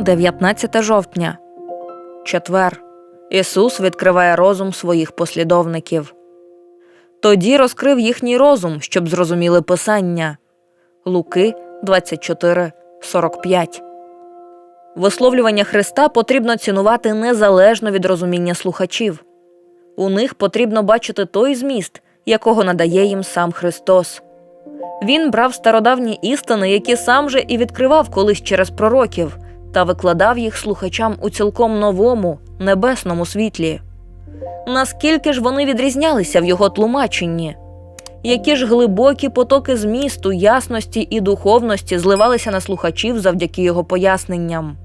19 жовтня. Четвер. Ісус відкриває розум своїх послідовників. Тоді розкрив їхній розум, щоб зрозуміли Писання. Луки 24, 45. Висловлювання Христа потрібно цінувати незалежно від розуміння слухачів. У них потрібно бачити той зміст, якого надає їм сам Христос. Він брав стародавні істини, які сам же і відкривав колись через пророків, та викладав їх слухачам у цілком новому, небесному світлі. Наскільки ж вони відрізнялися в його тлумаченні? Які ж глибокі потоки змісту, ясності і духовності зливалися на слухачів завдяки його поясненням?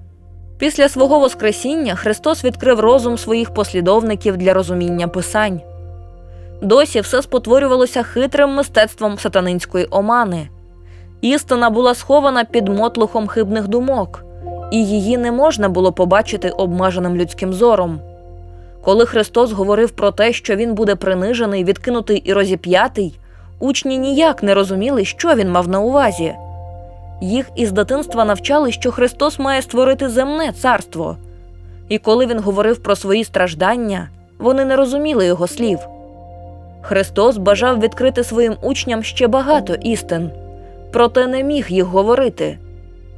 Після свого Воскресіння Христос відкрив розум своїх послідовників для розуміння писань. Досі все спотворювалося хитрим мистецтвом сатанинської омани. Істина була схована під мотлухом хибних думок, і її не можна було побачити обмеженим людським зором. Коли Христос говорив про те, що він буде принижений, відкинутий і розіп'ятий, учні ніяк не розуміли, що він мав на увазі. Їх із дитинства навчали, що Христос має створити земне царство. І коли він говорив про свої страждання, вони не розуміли його слів. Христос бажав відкрити своїм учням ще багато істин, проте не міг їх говорити,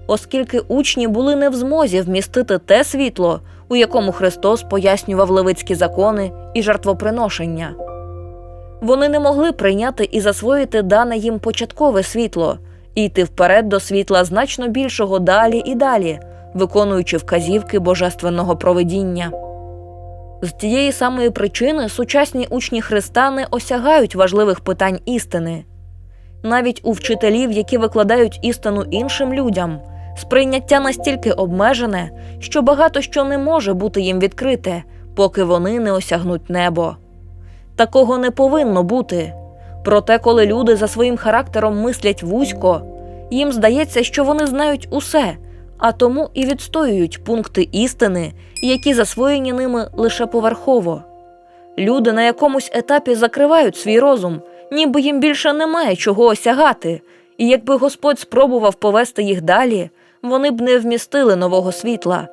оскільки учні були не в змозі вмістити те світло, у якому Христос пояснював левицькі закони і жертвоприношення. Вони не могли прийняти і засвоїти дане їм початкове світло і йти вперед до світла значно більшого далі і далі, виконуючи вказівки божественного провидіння. З тієї самої причини сучасні учні Христа не осягають важливих питань істини. Навіть у вчителів, які викладають істину іншим людям, сприйняття настільки обмежене, що багато що не може бути їм відкрите, поки вони не осягнуть небо. Такого не повинно бути. Проте, коли люди за своїм характером мислять вузько, їм здається, що вони знають усе, а тому і відстоюють пункти істини, які засвоєні ними лише поверхово. Люди на якомусь етапі закривають свій розум, ніби їм більше немає чого осягати, і якби Господь спробував повести їх далі, вони б не вмістили нового світла.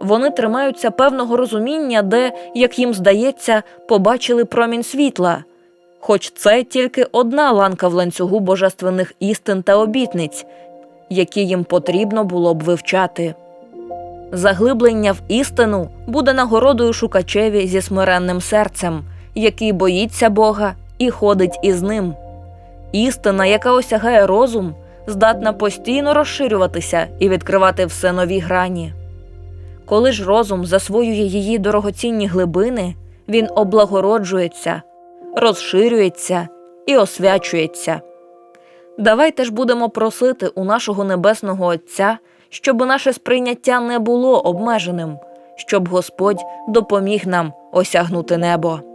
Вони тримаються певного розуміння, де, як їм здається, побачили промінь світла. Хоч це тільки одна ланка в ланцюгу божественних істин та обітниць, які їм потрібно було б вивчати. Заглиблення в істину буде нагородою шукачеві зі смиренним серцем, який боїться Бога і ходить із ним. Істина, яка осягає розум, здатна постійно розширюватися і відкривати все нові грані. Коли ж розум засвоює її дорогоцінні глибини, він облагороджується, розширюється і освячується. Давайте ж будемо просити у нашого Небесного Отця, щоб наше сприйняття не було обмеженим, щоб Господь допоміг нам осягнути небо.